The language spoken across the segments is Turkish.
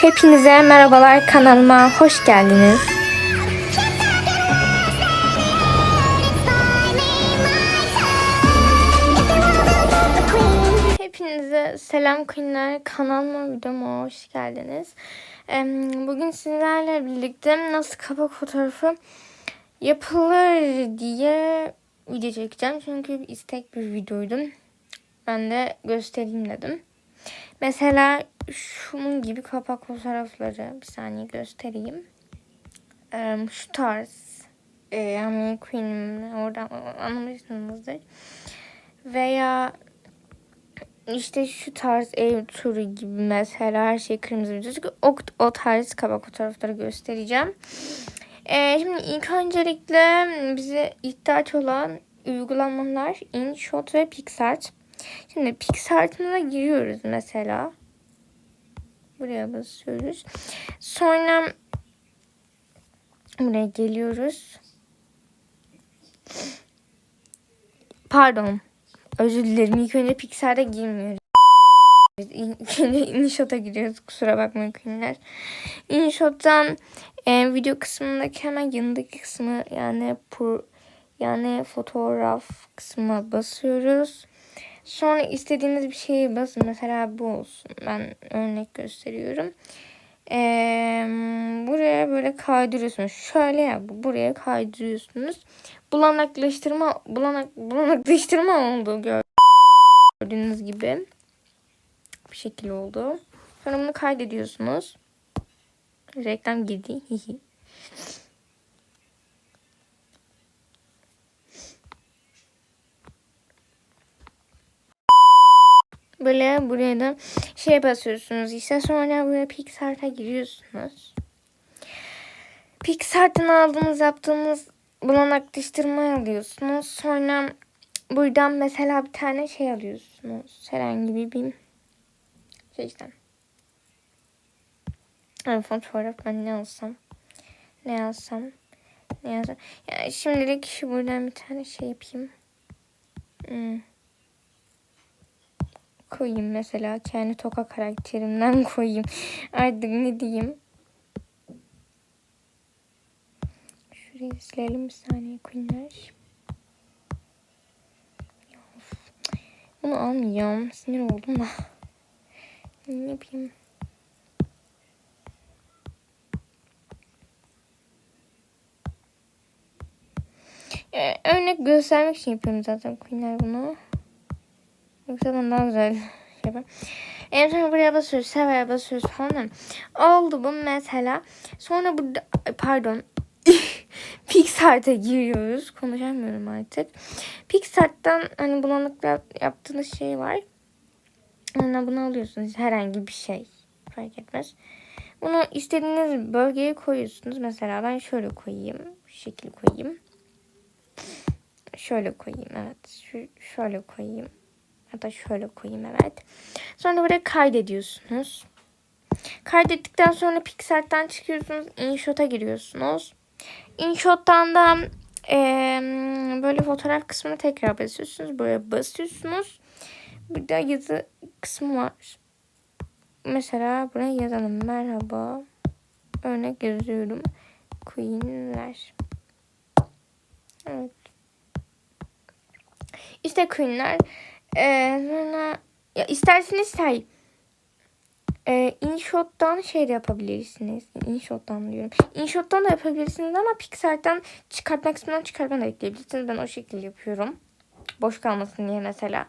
Hepinize merhabalar kanalıma hoş geldiniz. Hepinize selam Queenler kanalıma videoma hoş geldiniz. Bugün sizlerle birlikte nasıl kapak fotoğrafı yapılır diye video çekeceğim. Çünkü istek bir videoydu. Ben de göstereyim dedim. Mesela şunun gibi kapak fotoğrafları bir saniye göstereyim. Şu tarz e, yani Queen'im oradan anlamışsınızdır. Veya işte şu tarz ev turu gibi mesela her şey kırmızı bir çocuk. O, o tarz kapak fotoğrafları göstereceğim. Ee, şimdi ilk öncelikle bize ihtiyaç olan uygulamalar InShot ve PixArt. Şimdi PixArt'ına giriyoruz mesela. Buraya basıyoruz. Sonra buraya geliyoruz. Pardon. Özür dilerim. İlk önce Pixar'da girmiyoruz. İlk önce InShot'a giriyoruz. Kusura bakmayın Queen'ler. InShot'tan e, video kısmındaki hemen yanındaki kısmı yani pur, yani fotoğraf kısmına basıyoruz. Sonra istediğiniz bir şeyi basın. Mesela bu olsun. Ben örnek gösteriyorum. Ee, buraya böyle kaydırıyorsunuz. Şöyle ya buraya kaydırıyorsunuz. Bulanaklaştırma bulanak bulanaklaştırma oldu gördüğünüz gibi. Bu şekil oldu. Sonra bunu kaydediyorsunuz. Reklam girdi. Böyle buraya da şey basıyorsunuz işte sonra buraya Pixart'a giriyorsunuz. Pixart'tan aldığınız yaptığınız bulanaklaştırmayı alıyorsunuz. Sonra buradan mesela bir tane şey alıyorsunuz. Herhangi bir bir şey işte. Yani fotoğraf ben ne alsam? Ne alsam? Ne alsam? Yani şimdilik şu buradan bir tane şey yapayım. Hmm koyayım mesela. Kendi toka karakterimden koyayım. Artık ne diyeyim. Şurayı silelim bir saniye Queenler. Bunu almayacağım. Sinir oldum da. Ne yapayım? Ee, örnek göstermek için yapıyorum zaten Queenler bunu. Yoksa ben daha güzel. En sonra buraya basıyoruz. Sevaya basıyoruz falan. Oldu bu mesela. Sonra burada pardon. Pixart'a giriyoruz. Konuşamıyorum artık. Pixart'tan hani bulanıkla yaptığınız şey var. Yani bunu alıyorsunuz. Herhangi bir şey. Fark etmez. Bunu istediğiniz bölgeye koyuyorsunuz. Mesela ben şöyle koyayım. Şu şekil koyayım. Şöyle koyayım. Evet. Şu, şöyle koyayım. Da şöyle koyayım evet. Sonra buraya kaydediyorsunuz. Kaydettikten sonra Pixart'tan çıkıyorsunuz. InShot'a giriyorsunuz. InShot'tan da e, böyle fotoğraf kısmına tekrar basıyorsunuz. Buraya basıyorsunuz. Burada yazı kısmı var. Mesela buraya yazalım. Merhaba. Örnek yazıyorum. Queen'ler. Evet. İşte Queen'ler. Ee, ya isterseniz say. Ee, InShot'tan şey de yapabilirsiniz. InShot'tan diyorum. InShot'tan da yapabilirsiniz ama Pixar'dan çıkartma kısmından çıkartma da ekleyebilirsiniz. Ben o şekilde yapıyorum. Boş kalmasın diye mesela.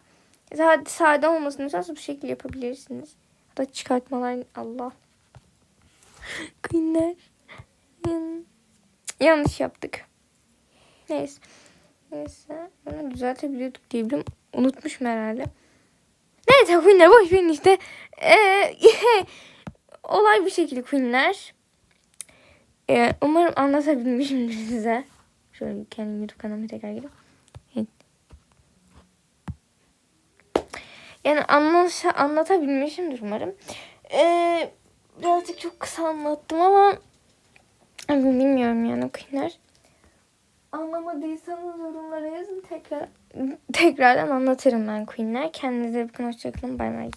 Sade, sade olmasını istiyorsanız bu şekilde yapabilirsiniz. Hatta çıkartmalar Allah. Günler. Yanlış yaptık. Neyse. Neyse. Bunu düzeltebiliyorduk diyebilirim. Unutmuşum herhalde. Neyse Queen'ler boş verin işte. Ee, olay bir şekilde Queen'ler. Ee, umarım anlatabilmişimdir size. Şöyle kendi YouTube kanalıma tekrar gireyim. Yani anlaşa, anlatabilmişimdir umarım. Ee, birazcık çok kısa anlattım ama bilmiyorum yani Queen'ler. Anlamadıysanız yorumlara yazın tekrar tekrardan anlatırım ben Queen'ler. Kendinize bakın hoşçakalın bay bay.